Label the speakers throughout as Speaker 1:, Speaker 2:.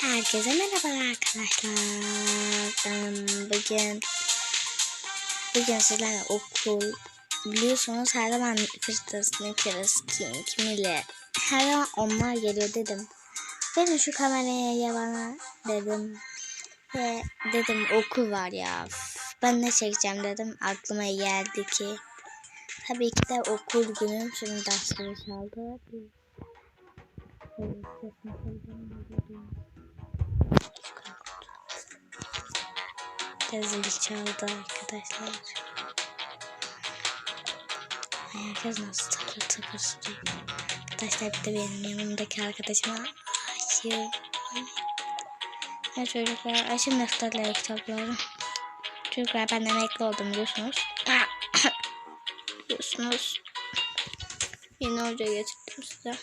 Speaker 1: Herkese merhaba arkadaşlar. Bugün bugün sizlerle okul biliyorsunuz her zaman Fırtınası, Nicholas, King, Mille her zaman onlar geliyor dedim. Verin şu kameraya ya bana dedim. Ve dedim okul var ya. Ben ne çekeceğim dedim. Aklıma geldi ki. Tabii ki de okul günüm. Şimdi dersleri çaldı. Evet, Yazılı çaldı arkadaşlar. Herkes nasıl takır takır sürüyor. Arkadaşlar bir de benim yanımdaki arkadaşıma aşığım. Ya çocuklar açın defterleri kitapları. Çocuklar ben emekli oldum biliyorsunuz. biliyorsunuz. Yeni hoca getirdim size.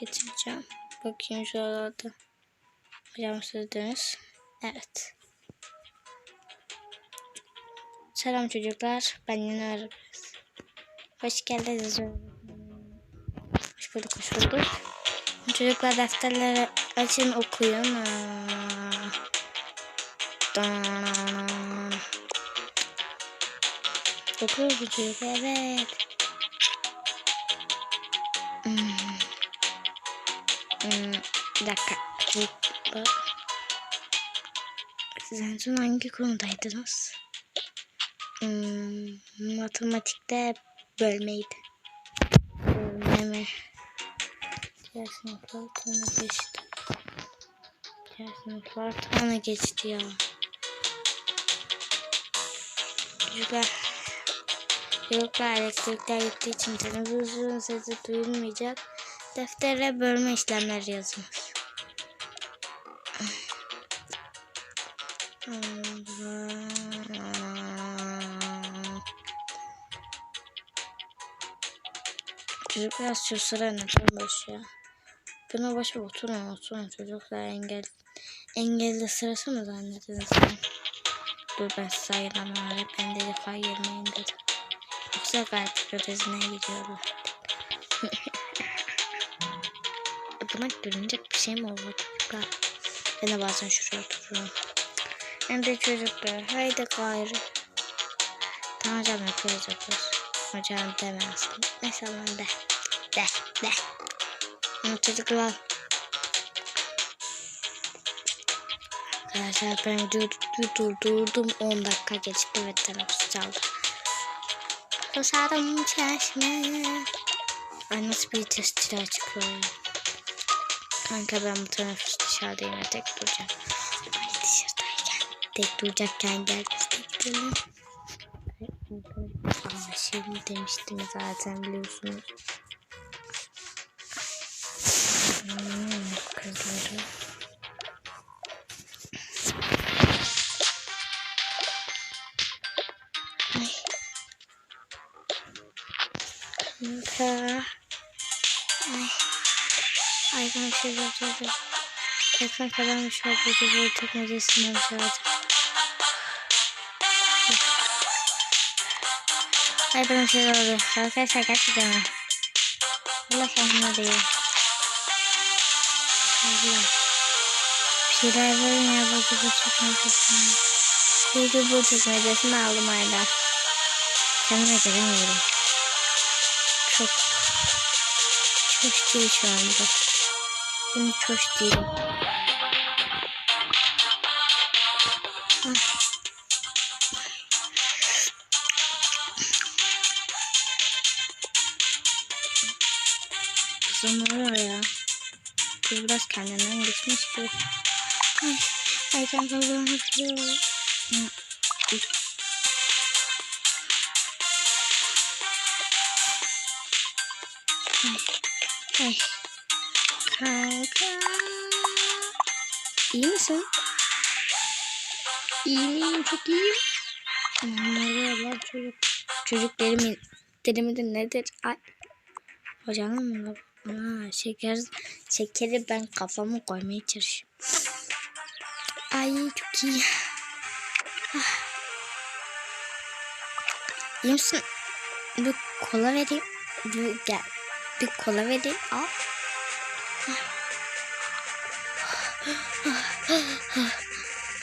Speaker 1: Getireceğim. Bakayım şuralarda. Hocam sizdiniz. Evet. Selam çocuklar. Ben yeni öğretmenim. Hoş geldiniz. Hoş bulduk, hoş bulduk. Çocuklar defterleri açın okuyun. Okuyoruz bu çocuklar, evet. Hmm. Hmm. Bir dakika. Bak. Siz en son hangi konudaydınız? Hmm, matematikte bölmeydi. Bölmeme. Diğer sınıflar tane geçti. Diğer sınıflar tane geçti ya. Çocuklar. Çocuklar elektrikler gittiği için televizyon sesi duyulmayacak. Deftere bölme işlemleri yazılmış. Çocuklar şu sıra neden boş ya? Buna boş ver oturun oturun çocuklar engel engelli sırası mı zannettiniz sen? Dur ben size ayıramam öyle ben de yukarı girmeyin dedim. Yoksa gayet protezine gidiyorlar. Buna gülünecek bir şey mi oldu çocuklar? Ben de bazen şuraya otururum. Hem de çocuklar haydi gayrı. Tamam hocam yapıyoruz yapıyoruz. Hocam deme aslında. Neyse lan de. De de. Ama çocuklar. Arkadaşlar ben videoyu durdurdum 10 dakika geçti ve teneffüs çaldı. Susarım çeşme. Ay nasıl bir testçiler çıkıyor ya. Kanka ben bu teneffüs dışarıdayım tek duracağım. Ay dışarıdayken tek duracakken gel biz de gidelim. Şimdi demiştim zaten biliyorsunuz. Hmm, kızları. Ay. Kanka. Ay. Ay ben bir şey yapacağım. Ay kanka ben şu an burada bu teknolojisinden bir Ay bana şey oldu. Arkadaşlar gerçekten mi? Allah kendime değil. Allah. Bir şeyler verin ya bu bu çıkmasın. Bu bu bu çıkmasını aldım hala. Kendime gelemiyorum. Çok çok değil şu anda. Benim çok değil. Ah. Gibi. Ay, kazanmak istiyorum. Ay, ay. İyi misin? İyi miyim? Çok iyiyim. Merhaba çocuk. Çocuk derimi, derimi de nedir? Ay. Hocanın mı? Aa, şeker, şekeri ben kafama koymaya çalışıyorum. Ay çok iyi. Ah. İyi misin? Bir kola vereyim. Bir, gel. Bir kola vereyim. Al.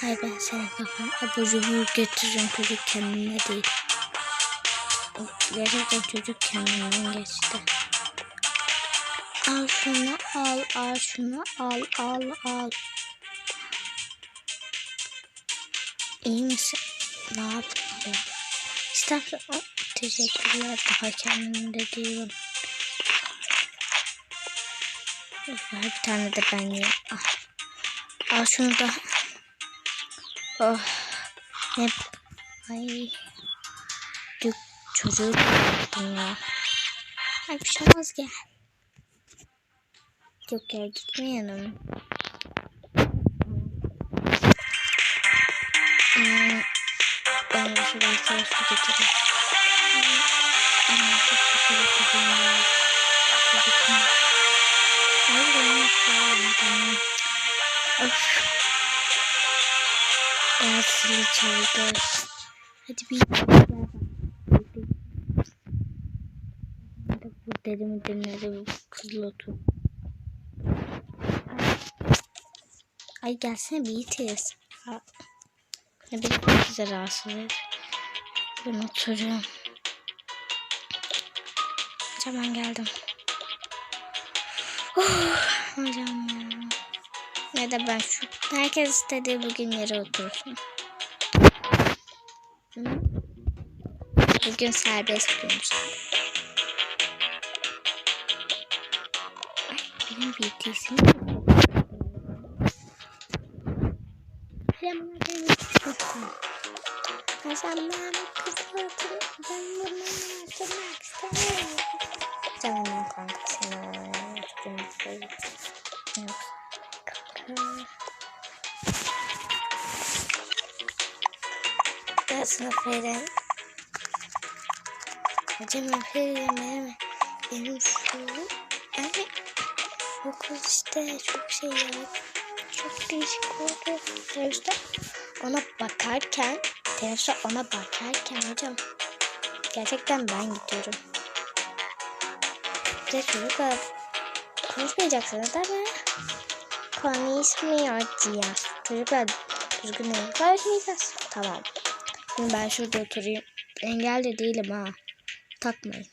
Speaker 1: Hayır ben senin kafana abur cubur getiririm çocuk kendine değil. Gerçekten çocuk kendinden geçti. Al şunu al al şunu al al al. İyi misin? Ne yaptın? İstersen teşekkürler daha kendimde değilim. Ver bir tane de ben yiyeyim. Al. Al şunu da. Oh. Ne? Ay. Dük çocuğu bıraktım ya. Ay bir şey olmaz gel. Yok ya gitmeyelim. Hmm, ben de şuradan getireyim. Hmm. Of. Ben. Hadi bir bu dedemi dinledi kızla otur. Ay gelsene itiz. Ne bileyim bize rahatsız eder. Ben oturuyorum. Hocam ben geldim. Oh, hocam ya. Ya da ben şu herkes istediği bugün yere otursun. Bugün serbest günümüz. Benim BTS'im. Hemen benim kızım. Kazanmam kızım. Ben bunu yapmak istemiyorum. Canım kankasına. Üstümüzde. Yok. Kanka. Ben sınıf verim. Hocam verim benim. Benim şu. Yani okul işte çok şey ya. Çok değişik oldu. Teneffüste ona bakarken, teneffüste ona bakarken hocam gerçekten ben gidiyorum. Bir de çocuklar konuşmayacaksınız değil mi? Konuşmayacağız. Çocuklar düzgün değil. Konuşmayacağız. Tamam. Şimdi ben şurada oturayım. Engel de değilim ha. Takmayın.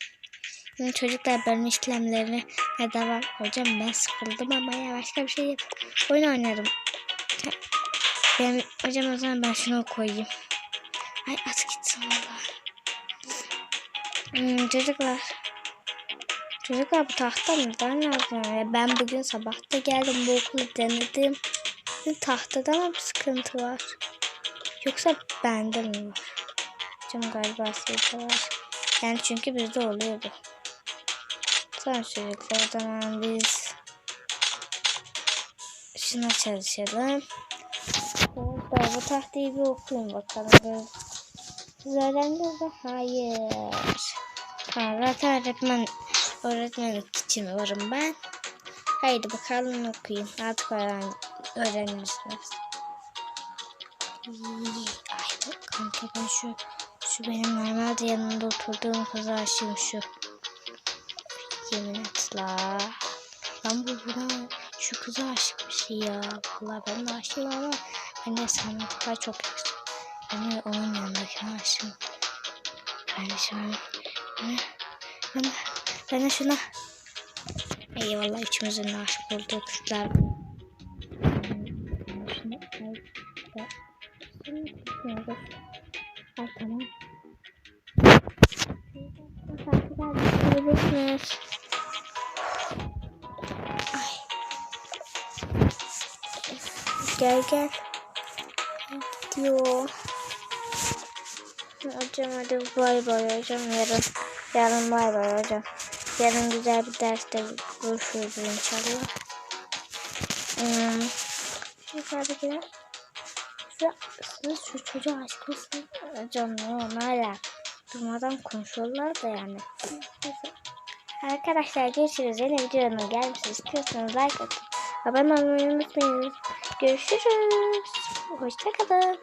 Speaker 1: Çocuklar bölüm işlemlerine ne devam. Hocam ben sıkıldım ama ya başka bir şey yap. Oyun oynarım. Ben, hocam o zaman ben şunu koyayım. Ay at gitsin valla. Hmm, çocuklar. Çocuklar bu tahta neden lazım? Ya ben bugün sabah da geldim bu okulu denedim. Tahtada mı bir sıkıntı var? Yoksa bende mi var? Hocam galiba sizde var. Yani çünkü bizde oluyordu. Tamam çocuklar o zaman biz şuna çalışalım. Burada bu tahtayı bir okuyun bakalım. Öğrendiniz mi? Hayır. Ha, zaten öğretmen öğretmenlik için varım ben. Haydi bakalım okuyun. Artık öğren öğrenirsiniz. Ay kanka ben şu şu benim normalde yanında oturduğum kızı aşığım şu. Yemin et la. Ben bu buna şu kıza aşıkmış ya. Vallahi ben de aşığım ama ben de sanatlar çok. Ben de onun yanındaki aşığım. Ben de şimdi ben ben ben de şuna Eyvallah üçümüzün de aşık olduğu kızlar. Gel gel. Gidiyor. Hocam hadi bay bay hocam yarın. Yarın bay bay hocam. Yarın güzel bir derste görüşürüz inşallah. Hmm. Şu sadece şu, siz şu çocuğa aşık mısınız? Hocam ne o ne alaka? Durmadan konuşuyorlar da yani. Arkadaşlar görüşürüz. Yeni videonun gelmesi istiyorsanız like atın. Abone olmayı unutmayın. Görüşürüz. Hoşçakalın.